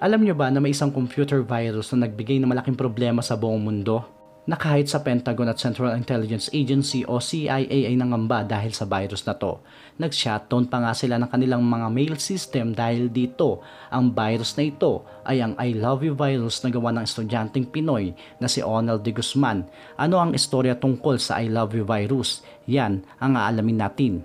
Alam nyo ba na may isang computer virus na nagbigay ng malaking problema sa buong mundo? Na kahit sa Pentagon at Central Intelligence Agency o CIA ay nangamba dahil sa virus na to. Nag-shutdown pa nga sila ng kanilang mga mail system dahil dito. Ang virus na ito ay ang I Love You virus na gawa ng estudyanteng Pinoy na si Onel de Guzman. Ano ang istorya tungkol sa I Love You virus? Yan ang aalamin natin.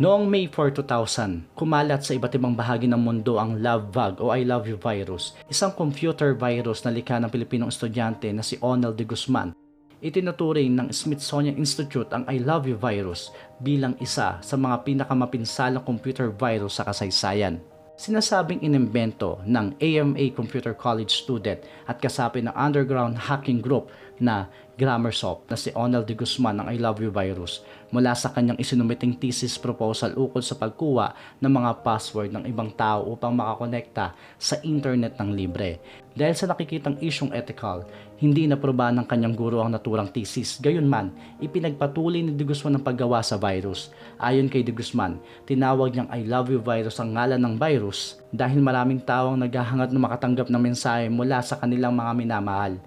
Noong May 4, 2000, kumalat sa iba't ibang bahagi ng mundo ang Love Bug o I Love You virus, isang computer virus na likha ng Pilipinong estudyante na si Onel de Guzman. Itinuturing ng Smithsonian Institute ang I Love You virus bilang isa sa mga pinakamapinsalang computer virus sa kasaysayan. Sinasabing inimbento ng AMA Computer College student at kasapi ng underground hacking group na Grammarsoft na si Onel de Guzman ng I Love You virus mula sa kanyang isinumiting thesis proposal ukol sa pagkuha ng mga password ng ibang tao upang makakonekta sa internet ng libre. Dahil sa nakikitang isyong ethical, hindi naprobahan ng kanyang guro ang naturang thesis. Gayunman, ipinagpatuloy ni de Guzman ang paggawa sa virus. Ayon kay de Guzman, tinawag niyang I Love You virus ang ngalan ng virus dahil maraming tao ang naghahangat na makatanggap ng mensahe mula sa kanilang mga minamahal.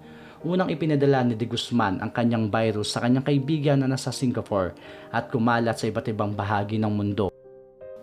Unang ipinadala ni De Guzman ang kanyang virus sa kanyang kaibigan na nasa Singapore at kumalat sa iba't ibang bahagi ng mundo.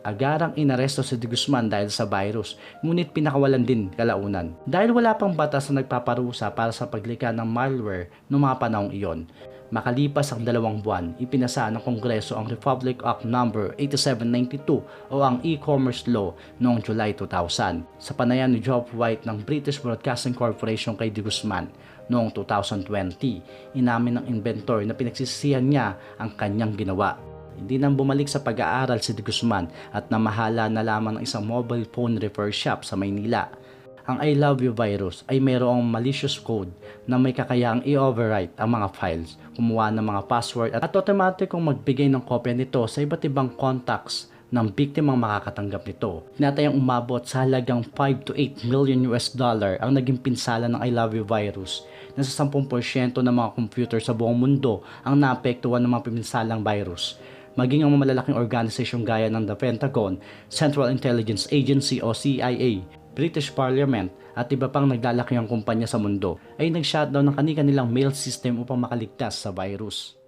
Agarang inaresto si De Guzman dahil sa virus, ngunit pinakawalan din kalaunan. Dahil wala pang batas na nagpaparusa para sa paglikha ng malware noong mga panahong iyon. Makalipas ang dalawang buwan, ipinasa ng Kongreso ang Republic Act No. 8792 o ang e-commerce law noong July 2000 sa panayan ni Geoff White ng British Broadcasting Corporation kay De Guzman noong 2020. Inamin ng inventor na pinagsisihan niya ang kanyang ginawa. Hindi nang bumalik sa pag-aaral si De Guzman at namahala na lamang ng isang mobile phone repair shop sa Maynila. Ang I Love You virus ay mayroong malicious code na may kakayahang i-overwrite ang mga files, kumuha ng mga password at automatikong magbigay ng kopya nito sa iba't ibang contacts ng biktimang makakatanggap nito. Tinatayang umabot sa halagang 5 to 8 million US dollar ang naging pinsala ng I Love You virus na sa 10% ng mga computer sa buong mundo ang naapektuhan ng mga pinsalang virus maging ang malalaking organisasyon gaya ng The Pentagon, Central Intelligence Agency o CIA, British Parliament at iba pang naglalakihang kumpanya sa mundo ay nag-shutdown ng kanilang mail system upang makaligtas sa virus.